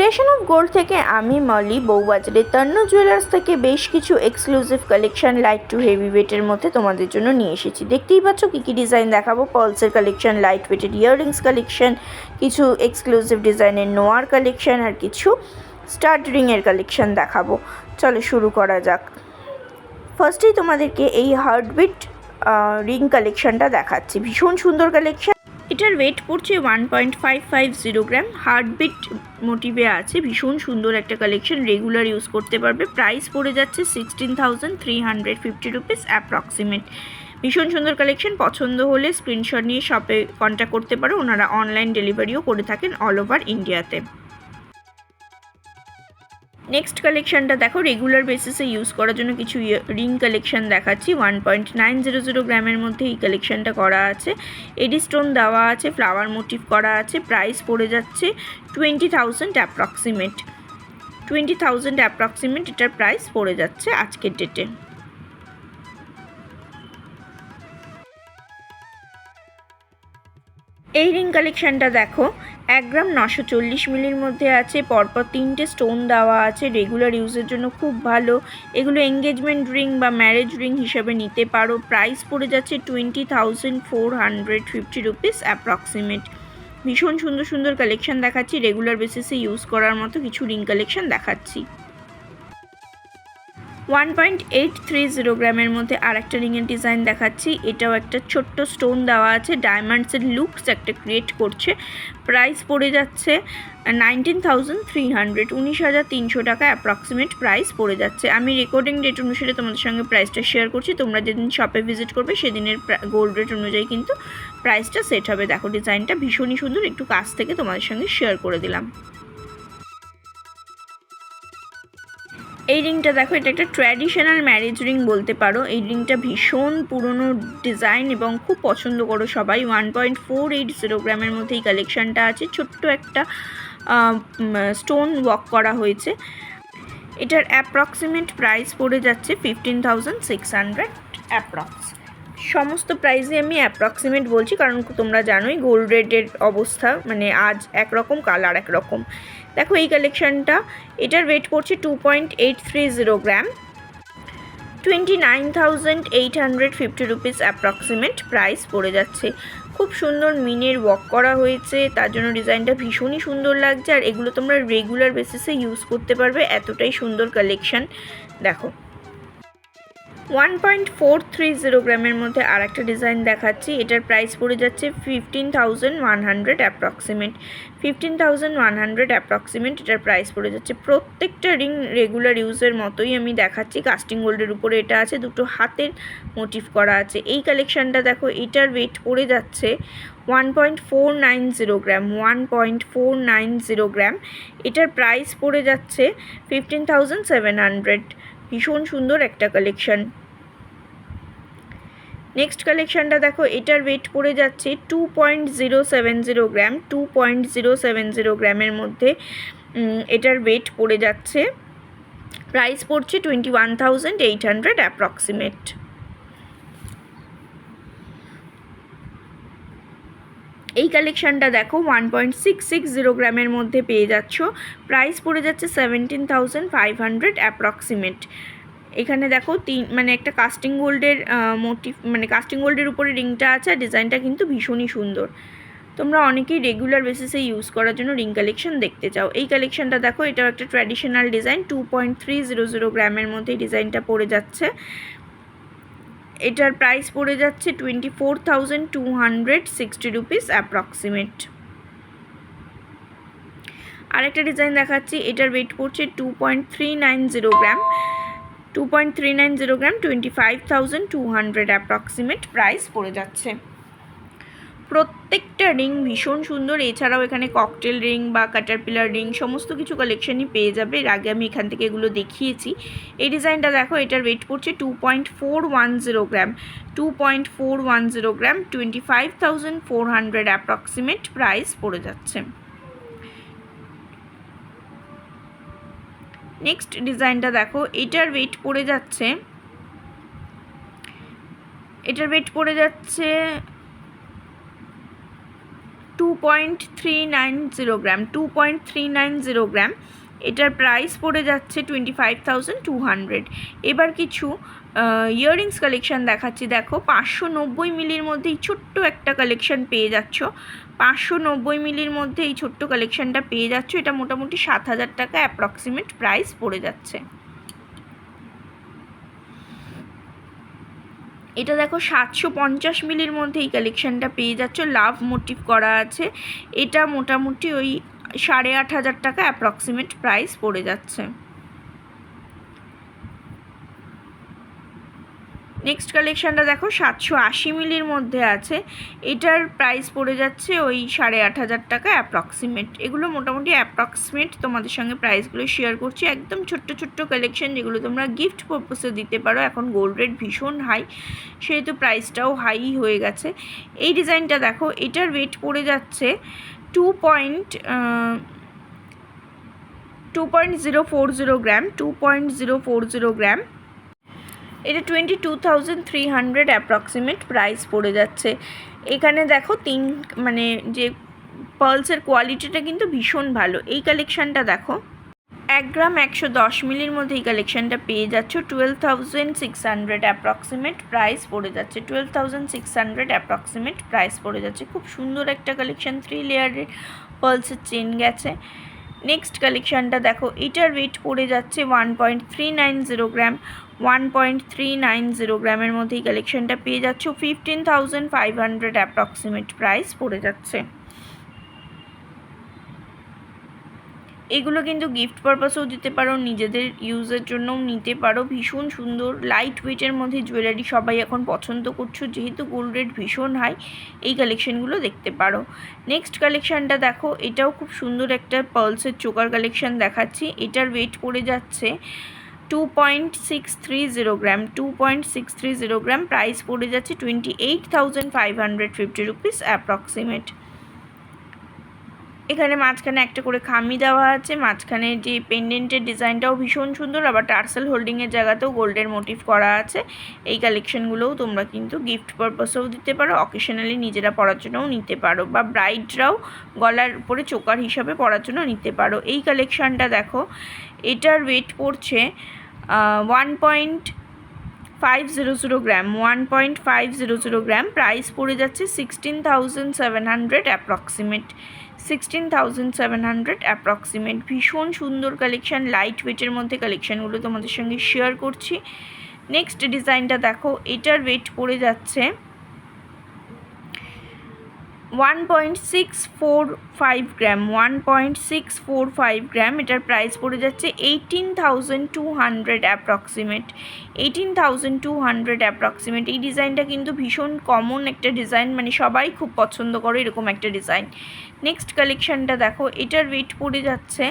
Creation of gold থেকে আমি মলি বউবাজারে তন্ন জুয়েলার্স থেকে বেশ কিছু exclusive collection light to heavy ওয়েটের মধ্যে তোমাদের জন্য নিয়ে এসেছি। দেখতেই পাচ্ছ কী কী ডিজাইন দেখাবো। পলসের collection light weighted earrings collection কিছু এক্সক্লুসিভ ডিজাইনের নোয়ার কালেকশন আর কিছু স্টার্ট রিংয়ের কালেকশন দেখাবো। চলো শুরু করা যাক। ফার্স্টেই তোমাদেরকে এই হার্টবিট রিং কালেকশনটা দেখাচ্ছি। ভীষণ সুন্দর কালেকশন এটার ওয়েট পড়ছে one point five five zero gram heartbeat মোটিভে আছে, ভীষণ সুন্দর একটা কালেকশন রেগুলার ইউজ করতে পারবে। প্রাইস পড়ে যাচ্ছে sixteen thousand three hundred fifty rupees approximate ভীষণ সুন্দর কালেকশন পছন্দ হলে স্ক্রিনশট নিয়ে শপে কন্ট্যাক্ট করতে পারো। ওনারা অনলাইন ডেলিভারিও করে থাকেন অল ওভার ইন্ডিয়াতে নেক্সট কালেকশনটা দেখো রেগুলার বেসিসে ইউজ করার জন্য কিছু রিং কালেকশন দেখাচ্ছি। One point nine zero zero গ্রামের মধ্যে এই কালেকশনটা করা আছে। এডি স্টোন দেওয়া আছে ফ্লাওয়ার মোটিভ করা আছে প্রাইস পড়ে যাচ্ছে twenty thousand approximate twenty thousand approximate এটার প্রাইস পড়ে যাচ্ছে আজকের ডেটে এই রিং কালেকশনটা দেখো এক গ্রাম নশো চল্লিশ মিলির মধ্যে আছে, পরপর তিনটে স্টোন দেওয়া আছে রেগুলার ইউজের জন্য খুব ভালো। এগুলো এঙ্গেজমেন্ট রিং বা ম্যারেজ রিং হিসাবে নিতে পারো। প্রাইস পড়ে যাচ্ছে twenty thousand four hundred fifty rupees approximate ভীষণ সুন্দর সুন্দর কালেকশন দেখাচ্ছি রেগুলার বেসিসে ইউজ করার মতো কিছু রিং কালেকশন দেখাচ্ছি। One point eight three zero গ্রামের মধ্যে আর একটা রিংয়ের ডিজাইন দেখাচ্ছি। এটাও একটা ছোট্ট স্টোন দেওয়া আছে ডায়মন্ডসের লুকস একটা ক্রিয়েট করছে। প্রাইস পড়ে যাচ্ছে নাইনটিন থাউজেন্ড থ্রি হান্ড্রেড উনিশ হাজার তিনশো টাকা অ্যাপ্রক্সিমেট প্রাইস পড়ে যাচ্ছে। আমি রেকর্ডিং ডেট অনুসারে তোমাদের সঙ্গে প্রাইসটা শেয়ার করছি। তোমরা যেদিন শপে ভিজিট করবে, সেদিনের গোল্ড রেট অনুযায়ী কিন্তু প্রাইসটা সেট হবে। দেখো ডিজাইনটা ভীষণই সুন্দর, একটু কাছ থেকে তোমাদের সঙ্গে শেয়ার করে দিলাম। এই রিংটা দেখো, এটা একটা ট্র্যাডিশনাল ম্যারেজ রিং বলতে পারো। এই রিংটা ভীষণ পুরনো ডিজাইন এবং খুব পছন্দ করো সবাই। One point four eight zero গ্রামের মধ্যে এই কালেকশানটা আছে। ছোট্ট একটা স্টোন ওয়াক করা হয়েছে। এটার অ্যাপ্রক্সিমেট প্রাইস পড়ে যাচ্ছে fifteen thousand six hundred approx সমস্ত প্রাইসে আমি অ্যাপ্রক্সিমেট বলছি, কারণ তোমরা জানোই গোল্ড রেটের অবস্থা মানে আজ একরকম, কাল আর একরকম। দেখো এই কালেকশানটা এটার ওয়েট পড়ছে two point eight three zero gram twenty nine thousand eight hundred fifty rupees approximate price পড়ে যাচ্ছে। খুব সুন্দর মিনের ওয়াক করা হয়েছে, তার জন্য ডিজাইনটা ভীষণই সুন্দর লাগছে, আর এগুলো তোমরা রেগুলার বেসিসে ইউজ করতে পারবে, এতটাই সুন্দর কালেকশান দেখো। One point four three zero গ্রামের মধ্যে আর একটা ডিজাইন দেখাচ্ছি। এটার প্রাইস পড়ে যাচ্ছে fifteen thousand one hundred approximate fifteen thousand one hundred approximate এটার প্রাইস পড়ে যাচ্ছে। প্রত্যেকটা রিং রেগুলার ইউজের মতোই আমি দেখাচ্ছি। কাস্টিং গোল্ডের উপরে এটা আছে, দুটো হাতের মোটিভ করা আছে। এই কালেকশানটা দেখো, এটার ওয়েট পড়ে যাচ্ছে one point four nine zero gram one point four nine zero gram এটার প্রাইস পড়ে যাচ্ছে ফিফটিন থাউজেন্ড সেভেন হান্ড্রেড ভীষণ সুন্দর একটা কালেকশান নেক্সট কালেকশানটা দেখো, এটার ওয়েট পড়ে যাচ্ছে two point zero seven zero gram two point zero seven zero গ্রামের মধ্যে এটার ওয়েট পড়ে যাচ্ছে। প্রাইস পড়ছে twenty one thousand eight hundred approximate এই কালেকশানটা দেখো one point six six zero গ্রামের মধ্যে পেয়ে যাচ্ছ। প্রাইস পড়ে যাচ্ছে seventeen thousand five hundred approximate এখানে দেখো, তিন মানে একটা কাস্টিং গোল্ডের মোটিভ মানে কাস্টিং গোল্ডের উপরে রিংটা আছে আর ডিজাইনটা কিন্তু ভীষণই সুন্দর। তোমরা অনেকেই রেগুলার বেসিসে ইউজ করার জন্য রিং কালেকশন দেখতে চাও। এই কালেকশনটা দেখো, এটাও একটা traditional design two point three zero zero গ্রামের মধ্যে ডিজাইনটা পড়ে যাচ্ছে। এটার প্রাইস পড়ে যাচ্ছে twenty four thousand two hundred sixty rupees approximate আরেকটা ডিজাইন দেখাচ্ছি, এটার ওয়েট পড়ছে two point three nine zero gram two point three nine zero gram twenty five thousand two hundred approximate price পড়ে যাচ্ছে। প্রত্যেকটা রিং ভীষণ সুন্দর। এছাড়াও এখানে ককটেল রিং বা কাটারপিলার রিং সমস্ত কিছু কালেকশনই পেয়ে যাবে। এর আগে আমি এখান থেকে এগুলো দেখিয়েছি। এই ডিজাইনটা দেখো, এটার ওয়েট পড়ছে two point four one zero gram two point four one zero gram twenty five thousand four hundred approximate price পড়ে যাচ্ছে। নেক্সট ডিজাইনটা দেখো, এটার ওয়েট পড়ে যাচ্ছে, এটার ওয়েট পড়ে যাচ্ছে two point three nine zero gram two point three nine zero gram এটার প্রাইস পড়ে যাচ্ছে twenty five thousand two hundred এবার কিছু ইয়াররিংস কালেকশন দেখাচ্ছি। দেখো, পাঁচশো নব্বই মিলির মধ্যে এই ছোট্ট একটা কালেকশন পেয়ে যাচ্ছ। পাঁচশো নব্বই মিলির মধ্যে এই ছোট্ট কালেকশনটা পেয়ে যাচ্ছ। এটা মোটামুটি সাত হাজার টাকা অ্যাপ্রক্সিমেট প্রাইস পড়ে যাচ্ছে। এটা দেখো সাতশো পঞ্চাশ মিলির মধ্যে এই কালেকশানটা পেয়ে যাচ্ছ। লাভ মোটিভ করা আছে। এটা মোটামুটি ওই সাড়ে আট হাজার টাকা অ্যাপ্রক্সিমেট প্রাইস পড়ে যাচ্ছে। নেক্সট কালেকশানটা দেখো, সাতশো আশি মিলির মধ্যে আছে। এটার প্রাইস পড়ে যাচ্ছে ওই সাড়ে আট হাজার টাকা অ্যাপ্রক্সিমেট এগুলো মোটামুটি অ্যাপ্রক্সিমেট তোমাদের সঙ্গে প্রাইসগুলো শেয়ার করছি। একদম ছোট্ট ছোট্ট কালেকশন যেগুলো তোমরা গিফট পারপসে দিতে পারো। এখন গোল্ড রেট ভীষণ হাই সেহেতু প্রাইসটাও হাই হয়ে গেছে। এই ডিজাইনটা দেখো, এটার ওয়েট পড়ে যাচ্ছে two point two point zero four zero gram two point zero four zero gram এটা twenty two thousand three hundred approximate price পড়ে যাচ্ছে। এখানে দেখো তিন মানে যে পার্লসের কোয়ালিটিটা কিন্তু ভীষণ ভালো। এই কালেকশানটা দেখো। এক গ্রাম একশো দশ মিলির মধ্যে এই কালেকশানটা পেয়ে যাচ্ছ। Twelve thousand six hundred approximate price পড়ে যাচ্ছে। Twelve thousand six hundred approximate price পড়ে যাচ্ছে। খুব সুন্দর একটা কালেকশান থ্রি লেয়ারের পার্লসের চেন গেছে। নেক্সট কালেকশানটা দেখো। এটার ওয়েট পড়ে যাচ্ছে one point three nine zero gram one point three nine zero গ্রামের মধ্যে এই কালেকশানটা পেয়ে যাচ্ছ। Fifteen thousand five hundred approximate price পড়ে যাচ্ছে। এগুলো কিন্তু গিফট পারপাসেও দিতে পারো, নিজেদের ইউজের জন্যও নিতে পারো। ভীষণ সুন্দর লাইট ওয়েটের মধ্যে জুয়েলারি সবাই এখন পছন্দ করছ, যেহেতু গোল্ড রেট ভীষণ হাই এই কালেকশানগুলো দেখতে পারো। নেক্সট কালেকশানটা দেখো, এটাও খুব সুন্দর একটা পার্লসের চোকার কালেকশান দেখাচ্ছি। এটার ওয়েট পড়ে যাচ্ছে two point six three zero gram two point six three zero gram price পড়ে যাচ্ছে twenty eight thousand five hundred fifty rupees approximate এখানে মাঝখানে একটা করে খামি দেওয়া আছে, মাঝখানে যে পেন্ডেন্টের ডিজাইনটাও ভীষণ সুন্দর, আবার টার্সেল হোল্ডিংয়ের জায়গাতেও গোল্ডের মোটিভ করা আছে। এই কালেকশনগুলোও তোমরা কিন্তু গিফট পারপাসেও দিতে পারো অকেশনালি নিজেরা পরার জন্যও নিতে পারো, বা ব্রাইডরাও গলার উপরে চোকার হিসাবে পরার জন্য নিতে পারো। এই কালেকশানটা দেখো, এটার ওয়েট পড়ছে one point five zero zero gram one point five zero zero gram price পড়ে যাচ্ছে sixteen thousand seven hundred approximate sixteen thousand seven hundred approximate ভীষণ সুন্দর কালেকশান লাইট ওয়েটের মধ্যে কালেকশানগুলো তোমাদের সঙ্গে শেয়ার করছি। নেক্সট ডিজাইনটা দেখো, এটার ওয়েট পড়ে যাচ্ছে one point six four five gram one point six four five gram এটার প্রাইস পড়ে যাচ্ছে eighteen thousand two hundred approximate eighteen thousand two hundred approximate এই ডিজাইনটা কিন্তু ভীষণ কমন একটা ডিজাইন মানে সবাই খুব পছন্দ করে এরকম একটা ডিজাইন নেক্সট কালেকশানটা দেখো, এটার ওয়েট পড়ে যাচ্ছে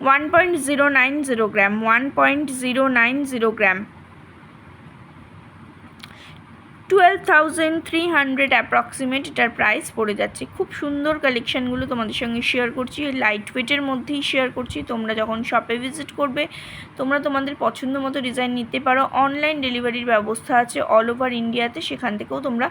one point zero nine zero gram one point zero nine zero gram twelve thousand three hundred approximate এটার প্রাইস পড়ে যাচ্ছে। খুব সুন্দর কালেকশানগুলো তোমাদের সঙ্গে শেয়ার করছি। লাইট ওয়েটের মধ্যেই শেয়ার করছি। তোমরা যখন শপে ভিজিট করবে, তোমরা তোমাদের পছন্দ মতো ডিজাইন নিতে পারো। অনলাইন ডেলিভারির ব্যবস্থা আছে অল ওভার ইন্ডিয়াতে সেখান থেকেও তোমরা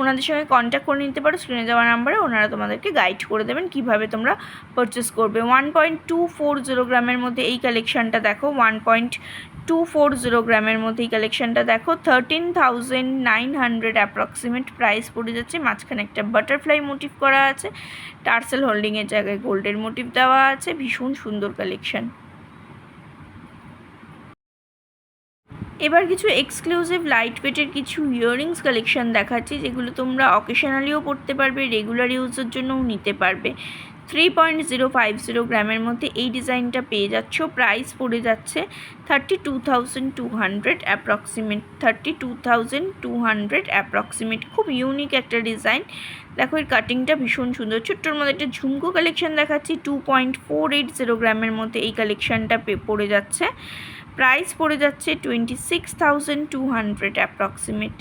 ওনাদের সঙ্গে কন্ট্যাক্ট করে নিতে পারো। স্ক্রিনে দেওয়া নাম্বারে ওনারা তোমাদেরকে গাইড করে দেবেন কীভাবে তোমরা পারচেস করবে। One point two four zero গ্রামের মধ্যে এই কালেকশানটা দেখো। One point two four zero গ্রামের মধ্যেই এই কালেকশানটা দেখো thirteen thousand nine hundred approximate price পড়ে যাচ্ছে। মাঝখানে একটা বাটারফ্লাই মোটিভ করা আছে। টার্সেল হোল্ডিংয়ের জায়গায় গোল্ডের মোটিভ দেওয়া আছে। ভীষণ সুন্দর কালেকশান এবার কিছু এক্সক্লুসিভ লাইট ওয়েটের কিছু ইয়াররিংস কালেকশন দেখাচ্ছি, যেগুলো তোমরা অকেশনালিও পড়তে পারবে রেগুলার ইউজের জন্যও নিতে পারবে। Three point zero five zero গ্রামের মধ্যে এই ডিজাইনটা পেয়ে যাচ্ছ প্রাইস পড়ে যাচ্ছে thirty two thousand two hundred approximate thirty two thousand two hundred approximate খুব ইউনিক একটা ডিজাইন। দেখো, এর কাটিংটা ভীষণ সুন্দর। ছোট্টোর মধ্যে একটা ঝুমকো কালেকশন দেখাচ্ছি two point four eight zero গ্রামের মধ্যে এই কালেকশানটা পড়ে যাচ্ছে। প্রাইস পড়ে যাচ্ছে twenty six thousand two hundred approximate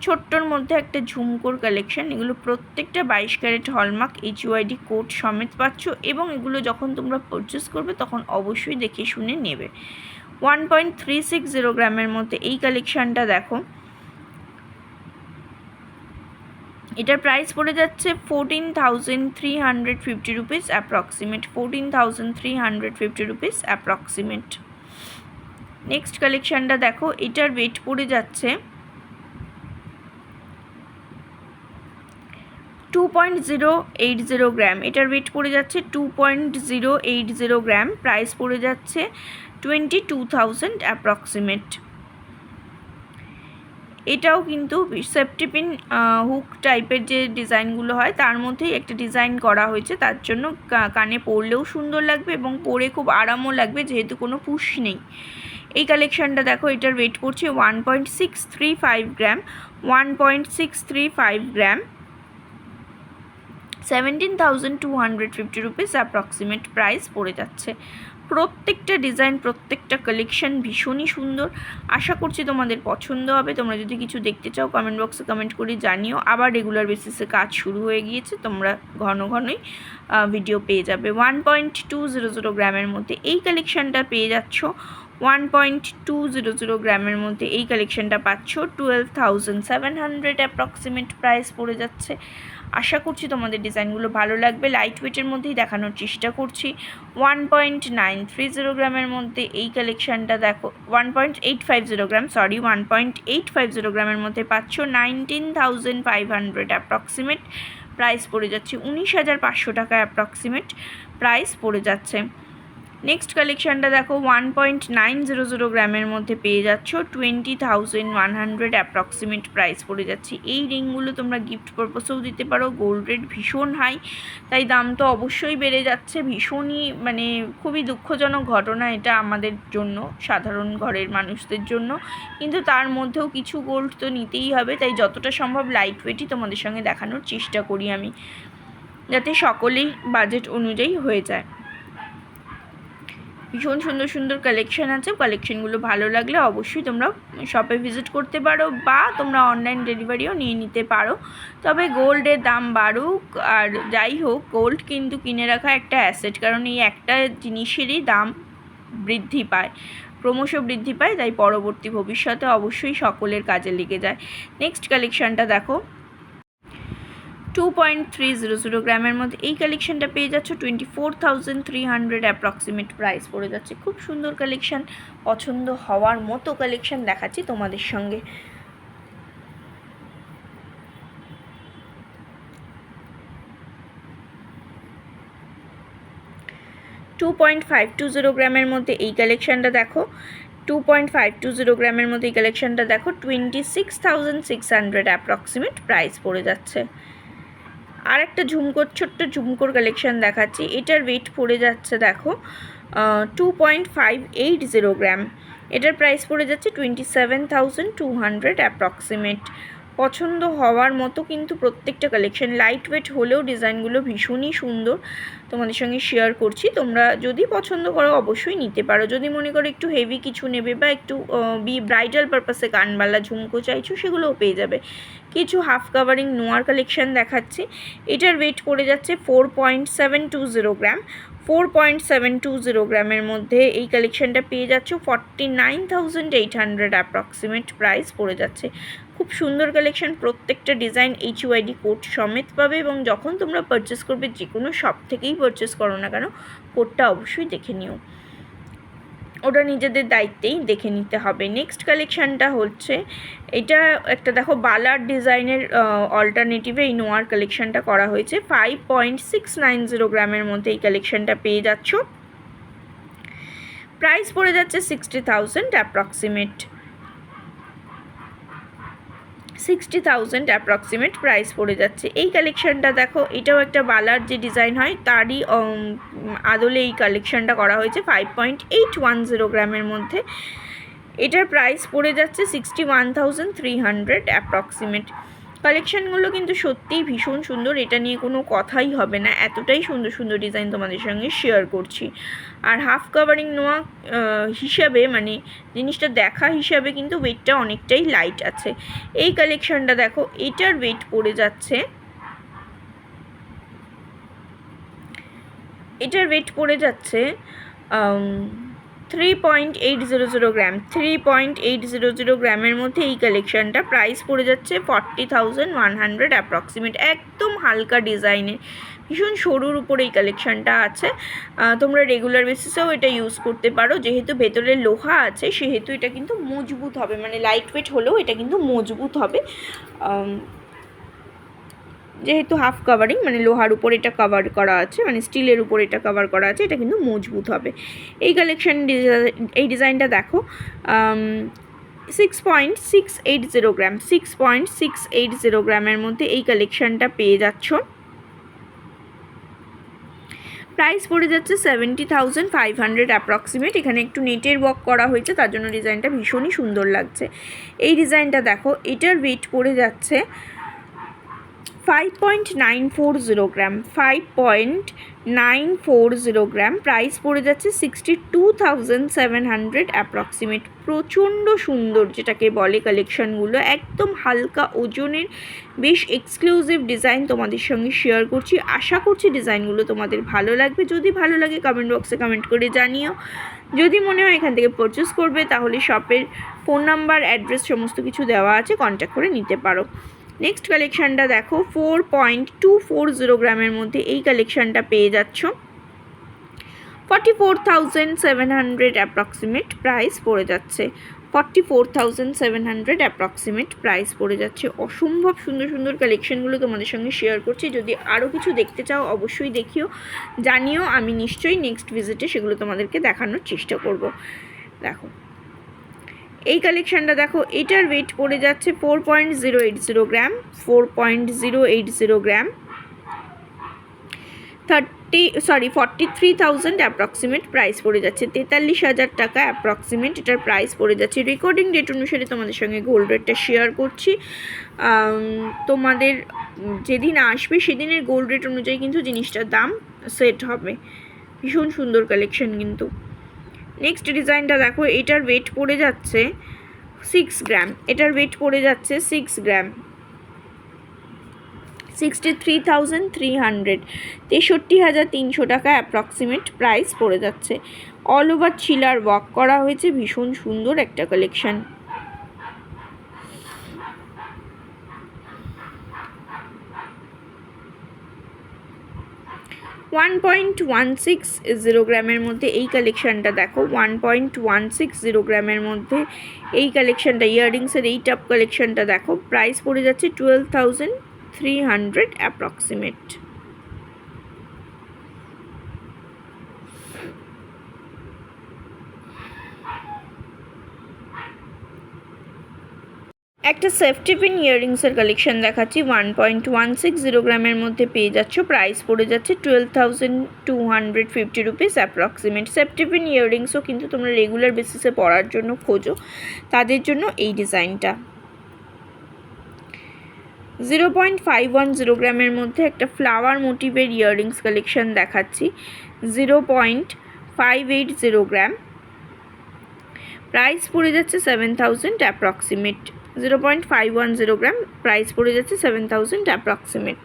ছোট্টর মধ্যে একটা ঝুমকোর কালেকশন এগুলো প্রত্যেকটা বাইশ ক্যারেট হলমার্ক এইচইউআইডি কোড সমেত পাচ্ছ এবং এগুলো যখন তোমরা পারচেস করবে তখন অবশ্যই দেখে শুনে নেবে। One point three six zero গ্রামের মধ্যে এই কালেকশানটা দেখো। এটার প্রাইস পড়ে যাচ্ছে fourteen thousand three hundred fifty rupees approximate fourteen thousand three hundred fifty rupees approximate next কালেকশানটা দেখো, এটার ওয়েট পড়ে যাচ্ছে two point zero eight zero gram এটার ওয়েট পড়ে যাচ্ছে two point zero eight zero gram price পড়ে যাচ্ছে টোয়েন্টি টু থাউজেন্ড অ্যাপ্রক্সিমেট এটাও কিন্তু সেফটিপিন হুক টাইপের যে ডিজাইনগুলো হয়, তার মধ্যেই একটা ডিজাইন করা হয়েছে। তার জন্য কানে পরলেও সুন্দর লাগবে এবং পরে খুব আরামও লাগবে, যেহেতু কোনো পুশ নেই। এই কালেকশানটা দেখো, এটার ওয়েট করছে one point six three five gram one point six three five gram seventeen thousand two hundred fifty rupees approximate price পড়ে যাচ্ছে। প্রত্যেকটা ডিজাইন প্রত্যেকটা কালেকশন ভীষণই সুন্দর। আশা করছি তোমাদের পছন্দ হবে। তোমরা যদি কিছু দেখতে চাও কমেন্ট বক্সে কমেন্ট করে জানিও। আবার রেগুলার বেসিসে কাজ শুরু হয়ে গিয়েছে। তোমরা ঘন ঘনই ভিডিও পেয়ে যাবে। One point two zero zero গ্রামের মধ্যে এই কালেকশানটা পেয়ে যাচ্ছ। One point two zero zero গ্রামের মধ্যে এই কালেকশানটা পাচ্ছ। Twelve thousand seven hundred approximate price পড়ে যাচ্ছে। আশা করছি তোমাদের ডিজাইনগুলো ভালো লাগবে। লাইট ওয়েটের মধ্যেই দেখানোর চেষ্টা করছি। One point nine three zero গ্রামের মধ্যে এই কালেকশানটা দেখো one point eight five zero gram sorry one point eight five zero গ্রামের মধ্যে পাচ্ছ nineteen thousand five hundred approximate price পড়ে যাচ্ছে উনিশ হাজার পাঁচশো টাকা অ্যাপ্রক্সিমেট প্রাইস পড়ে যাচ্ছে। নেক্সট কালেকশানটা দেখো one point nine zero zero গ্রামের মধ্যে পেয়ে যাচ্ছ। Twenty thousand one hundred approximate price পড়ে যাচ্ছে। এই রিংগুলো তোমরা গিফট পারপাসেও দিতে পারো। গোল্ড রেট ভীষণ হাই তাই দাম তো অবশ্যই বেড়ে যাচ্ছে। ভীষণই মানে খুবই দুঃখজনক ঘটনা এটা আমাদের জন্য, সাধারণ ঘরের মানুষদের জন্য। কিন্তু তার মধ্যেও কিছু গোল্ড তো নিতেই হবে। তাই যতটা সম্ভব লাইট ওয়েটই তোমাদের সঙ্গে দেখানোর চেষ্টা করি আমি। যাতে সকলেই বাজেট অনুযায়ী হয়ে যায়। ভীষণ সুন্দর সুন্দর কালেকশান আছে। কালেকশানগুলো ভালো লাগলে অবশ্যই তোমরা শপে ভিজিট করতে পারো বা তোমরা অনলাইন ডেলিভারিও নিয়ে নিতে পারো। তবে গোল্ডের দাম বাড়ুক আর যাই হোক গোল্ড কিন্তু কিনে রাখা একটা অ্যাসেট কারণ এই একটা জিনিসেরই দাম বৃদ্ধি পায়, ক্রমশ বৃদ্ধি পায়, তাই পরবর্তী ভবিষ্যতে অবশ্যই সকলের কাজে লেগে যায়। নেক্সট কালেকশানটা দেখো। Two point three zero zero গ্রামের মধ্যে এই কালেকশানটা পেয়ে যাচ্ছ twenty four thousand three hundred approximate price পড়ে যাচ্ছে। খুব সুন্দর কালেকশান পছন্দ হওয়ার মতো কালেকশান দেখাচ্ছি তোমাদের সঙ্গে। Two point five two zero গ্রামের মধ্যে এই কালেকশানটা দেখো। Two point five two zero গ্রামের মধ্যে এই কালেকশানটা দেখো twenty six thousand six hundred approximate price পড়ে যাচ্ছে। আর একটা ঝুমকোর, ছোট্ট ঝুমকোর কালেকশান দেখাচ্ছি। এটার ওয়েট পড়ে যাচ্ছে দেখো two point five eight zero gram এটার প্রাইস পড়ে যাচ্ছে twenty seven thousand two hundred approximate পছন্দ হওয়ার মতো কিন্তু প্রত্যেকটা কালেকশন লাইট ওয়েট হলেও ডিজাইনগুলো ভীষণই সুন্দর। তোমাদের সঙ্গে শেয়ার করছি। তোমরা যদি পছন্দ করো, অবশ্যই নিতে পারো। যদি মনে করো একটু হেভি কিছু নেবে বা একটু বি ব্রাইডাল পারপাসে কানবালা ঝুমকো চাইছো, সেগুলোও পেয়ে যাবে। কিছু হাফ কাভারিং নোয়ার কালেকশান দেখাচ্ছি। এটার ওয়েট পড়ে যাচ্ছে four point seven two zero gram four point seven two zero গ্রামের মধ্যে এই কালেকশানটা পেয়ে যাচ্ছ। Forty nine thousand eight hundred approximate price পড়ে যাচ্ছে। খুব সুন্দর কালেকশন প্রত্যেকটা ডিজাইন এইচ ইউআইডি কোড সমেত পাবে এবং যখন তোমরা পারচেস করবে যে কোনো শপ থেকেই পারচেস করো না কেন কোডটা অবশ্যই দেখে নিও। ওটা নিজেদের দায়িত্বেই দেখে নিতে হবে। নেক্সট কালেকশানটা হচ্ছে, এটা একটা দেখো বালার ডিজাইনের অল্টারনেটিভে এই নোয়ার কালেকশানটা করা হয়েছে। Five point six nine zero গ্রামের মধ্যে এই কালেকশানটা পেয়ে যাচ্ছ। প্রাইস পড়ে যাচ্ছে sixty thousand approximate sixty thousand approximate price পড়ে যাচ্ছে। এই কালেকশানটা দেখো, এটাও একটা বালার যে ডিজাইন হয়, তারই আদলে এই কালেকশানটা করা হয়েছে five point eight one zero গ্রামের মধ্যে। এটার প্রাইস পড়ে যাচ্ছে sixty one thousand three hundred approximate কালেকশানগুলো কিন্তু সত্যিই ভীষণ সুন্দর। এটা নিয়ে কোনো কথাই হবে না। এতটাই সুন্দর সুন্দর ডিজাইন তোমাদের সঙ্গে শেয়ার করছি। আর হাফ কাভারিং নোয়া হিসাবে মানে জিনিসটা দেখা হিসাবে কিন্তু ওয়েটটা অনেকটাই লাইট আছে। এই কালেকশানটা দেখো, এটার ওয়েট পড়ে যাচ্ছে। এটার ওয়েট পড়ে যাচ্ছে three point eight zero zero gram three point eight zero zero গ্রামের মধ্যে এই কালেকশানটা প্রাইস পড়ে যাচ্ছে forty thousand one hundred approximate একদম হালকা ডিজাইনের। ভীষণ সরুর উপর এই কালেকশানটা আছে। তোমরা রেগুলার বেসিসেও এটা ইউজ করতে পারো। যেহেতু ভেতরে লোহা আছে, সেহেতু এটা কিন্তু মজবুত হবে। মানে লাইট ওয়েট হলেও এটা কিন্তু মজবুত হবে। যেহেতু হাফ কাভারিং মানে লোহার উপর এটা কভার করা আছে মানে স্টিলের উপর এটা কভার করা আছে, এটা কিন্তু মজবুত হবে। এই কালেকশন এই ডিজাইনটা দেখো six point six eight zero gram six point six eight zero গ্রামের মধ্যে এই কালেকশনটা পেয়ে যাচ্ছ। প্রাইস পড়ে যাচ্ছে seventy thousand five hundred approximate এখানে একটু নেটের ওয়ার্ক করা হয়েছে, তার জন্য ডিজাইনটা ভীষণই সুন্দর লাগছে। এই ডিজাইনটা দেখো, এটার ওয়েট পড়ে যাচ্ছে five point nine four zero gram five point nine four zero gram price পড়ে যাচ্ছে sixty two thousand seven hundred approximate প্রচণ্ড সুন্দর যেটাকে বলে কালেকশানগুলো একদম হালকা ওজনের। বেশ এক্সক্লুসিভ ডিজাইন তোমাদের সঙ্গে শেয়ার করছি। আশা করছি ডিজাইনগুলো তোমাদের ভালো লাগবে। যদি ভালো লাগে কমেন্ট বক্সে কমেন্ট করে জানিও। যদি মনে হয় এখান থেকে পারচেস করবে, তাহলে শপের ফোন নাম্বার অ্যাড্রেস সমস্ত কিছু দেওয়া আছে কন্ট্যাক্ট করে নিতে পারো। নেক্সট কালেকশানটা দেখো four point two four zero গ্রামের মধ্যে এই কালেকশানটা পেয়ে যাচ্ছ। Forty four thousand seven hundred approximate price পড়ে যাচ্ছে। Forty four thousand seven hundred approximate price পড়ে যাচ্ছে। অসম্ভব সুন্দর সুন্দর কালেকশনগুলো তোমাদের সঙ্গে শেয়ার করছি। যদি আরও কিছু দেখতে চাও, অবশ্যই দেখিও, জানিও, আমি নিশ্চয়ই নেক্সট ভিজিটে সেগুলো তোমাদেরকে দেখানোর চেষ্টা করব। দেখো এই কালেকশানটা দেখো, এটার ওয়েট পড়ে যাচ্ছে four point zero eight zero gram four point zero eight zero gram thirty sorry forty three thousand approximate price পড়ে যাচ্ছে, তেতাল্লিশ হাজার টাকা অ্যাপ্রক্সিমেট এটার প্রাইস পড়ে যাচ্ছে। রেকর্ডিং ডেট অনুসারে তোমাদের সঙ্গে গোল্ড রেটটা শেয়ার করছি। তোমাদের যেদিন আসবে সেদিনের গোল্ড রেট অনুযায়ী কিন্তু জিনিসটার দাম সেট হবে। ভীষণ সুন্দর কালেকশন কিন্তু। নেক্সট ডিজাইনটা দেখো, এটার ওয়েট পড়ে যাচ্ছে সিক্স গ্রাম এটার ওয়েট পড়ে যাচ্ছে six gram sixty three thousand three hundred তেষট্টি হাজার তিনশো টাকা অ্যাপ্রক্সিমেট প্রাইস পড়ে যাচ্ছে। অল ওভার ছিলার ওয়াক করা হয়েছে, ভীষণ সুন্দর একটা collection one point one six zero গ্রামের মধ্যে এই কালেকশানটা দেখো one point one six zero গ্রামের মধ্যে এই কালেকশানটা ইয়াররিংসের এই টপ কালেকশানটা দেখো প্রাইস পড়ে যাচ্ছে twelve thousand three hundred approximate একটা সেফটি পিন ইয়াররিংসের কালেকশন দেখাচ্ছি। One point one six zero গ্রামের মধ্যে পেয়ে যাচ্ছ। প্রাইস পড়ে যাচ্ছে twelve thousand two hundred fifty rupees approximate safety pin কিন্তু তোমরা রেগুলার বেসিসে পরার জন্য খোঁজো। তাদের জন্য এই ডিজাইনটা। Zero point five one zero গ্রামের মধ্যে একটা ফ্লাওয়ার মোটিভের ইয়াররিংস কালেকশন দেখাচ্ছি। Zero point five eight zero gram price পড়ে যাচ্ছে seven thousand approximate zero point five one zero gram price পড়ে যাচ্ছে সেভেন থাউজেন্ড অ্যাপ্রক্সিমেট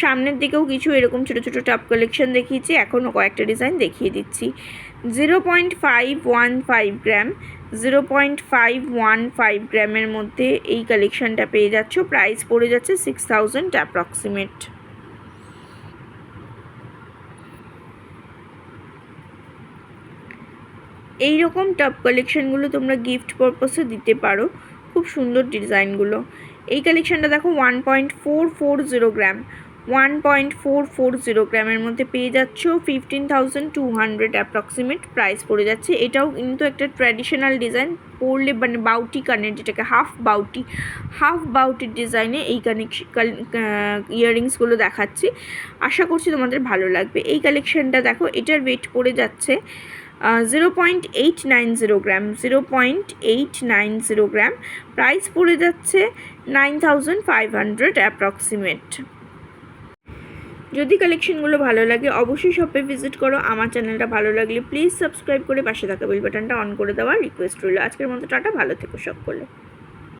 সামনের দিকেও কিছু এরকম ছোটো ছোটো টপ কালেকশন দেখিয়েছি, এখনও কয়েকটা ডিজাইন দেখিয়ে দিচ্ছি। Zero point five one five gram zero point five one five গ্রামের মধ্যে এই কালেকশনটা পেয়ে যাচ্ছ প্রাইস পড়ে যাচ্ছে সিক্স থাউজেন্ড অ্যাপ্রক্সিমেট এই রকম টপ কালেকশনগুলো তোমরা গিফট পারপাসে দিতে পারো। খুব সুন্দর ডিজাইনগুলো এই কালেকশনটা দেখো one point four four zero gram one point four four zero গ্রামের মধ্যে পেয়ে যাচ্ছ fifteen thousand two hundred approximate price পড়ে যাচ্ছে। এটাও কিন্তু একটা ট্র্যাডিশনাল ডিজাইন পরলে মানে বাউটি কানের, যেটাকে হাফ বাউটি হাফ বাউটির ডিজাইনে এই কানেকশন ইয়াররিংসগুলো দেখাচ্ছি। আশা করছি তোমাদের ভালো লাগবে। এই কালেকশনটা দেখো, এটার ওয়েট পড়ে যাচ্ছে zero point eight nine zero gram zero point eight nine zero gram price পড়ে যাচ্ছে nine thousand five hundred approximate যদি কালেকশনগুলো ভালো লাগে, অবশ্যই শপে ভিজিট করো। আমার চ্যানেলটা ভালো লাগলে প্লিজ সাবস্ক্রাইব করে পাশে থাকা বেল বাটনটা অন করে দেওয়ার রিকোয়েস্ট রইল। আজকের মতো টাটা, ভালো থেকো করলে